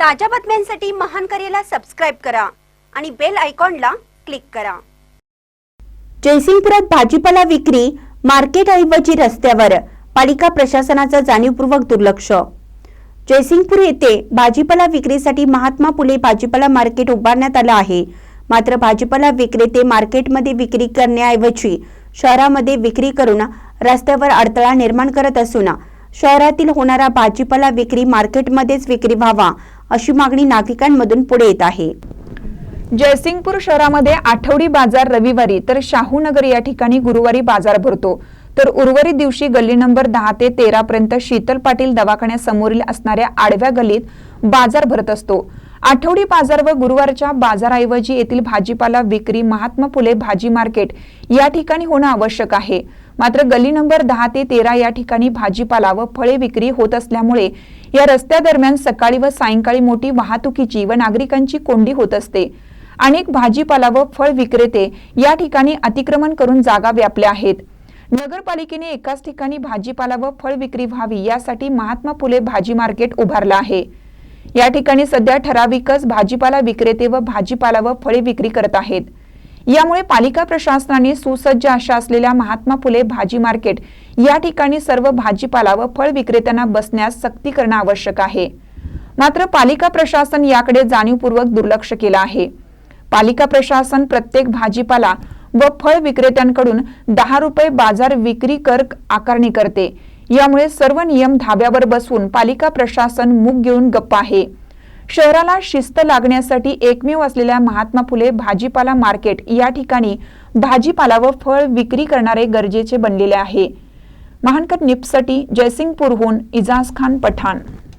ताज्या बातम्यांसाठी महान करेला सबस्क्राईब करा आणि बेल आयकॉनला क्लिक करा. जयसिंगपुरात भाजीपाला विक्री मार्केटऐवजी रस्त्यावर पालिका प्रशासनाचा जाणीवपूर्वक दुर्लक्ष. जयसिंगपूर येथे भाजीपाला विक्रीसाठी महात्मा फुले भाजीपाला मार्केट उभारण्यात आलं आहे. मात्र भाजीपाला विक्रेते मार्केटमध्ये विक्री करण्याऐवजी शहरामध्ये विक्री करून रस्त्यावर अडथळा निर्माण करत असून शहरातील होणारा भाजीपाला विक्री मार्केटमध्येच विक्री व्हावा अशी मागणी नागरिकांमधून पुढे येत आहे. जयसिंगपूर शहरामध्ये आठवडी बाजार रविवारी तर शाहूनगर या ठिकाणी गुरुवारी बाजार भरतो. तर उर्वरित दिवशी गल्ली नंबर दहा ते तेरा पर्यंत शीतल पाटील दवाखान्यासमोरील असणाऱ्या आडव्या गल्लीत बाजार भरत असतो. आठवडी बाजार व गुरुवारच्या बाजाराऐवजी येथील भाजीपाला विक्री महात्मा फुले भाजी मार्केट या ठिकाणी होणं आवश्यक आहे. मात्र गल्ली नंबर दहा ते तेरा या ठिकाणी भाजीपाला व फळे विक्री होत असल्यामुळे या रस्त्यादरम्यान सकाळी व सायंकाळी मोठी वाहतुकीची व नागरिकांची कोंडी होत असते. अनेक भाजीपाला व फळ विक्रेते या ठिकाणी अतिक्रमण करून जागा व्यापल्या आहेत. नगरपालिकेने एकाच ठिकाणी भाजीपाला व फळ विक्री व्हावी यासाठी महात्मा फुले भाजी मार्केट उभारलं आहे. या ठिकाणी सध्या ठराविकच भाजीपाला विक्रेते व भाजीपाला व फळे विक्री करत आहेत. यामुळे पालिका प्रशासनाने सुसज्ज अशा असलेल्या महात्मा फुले भाजी मार्केट या ठिकाणी सर्व भाजीपाला व फळ विक्रेत्यांना बसण्यास सक्ती करणं आवश्यक आहे. मात्र पालिका प्रशासन याकडे जाणीवपूर्वक दुर्लक्ष केलं आहे. पालिका प्रशासन प्रत्येक भाजीपाला व फळ विक्रेत्यांकडून दहा रुपये बाजार विक्री कर आकारणी करते. यामुळे सर्व नियम धाब्यावर बसवून पालिका प्रशासन मूग घेऊन गप्प आहे. शहराला शिस्त लागण्यासाठी एकमेव असलेल्या महात्मा फुले भाजीपाला मार्केट या ठिकाणी भाजीपाला व फळ विक्री करणारे गरजेचे बनलेले आहे. महानकर निपसाठी जयसिंगपूरहून इजाज खान पठाण.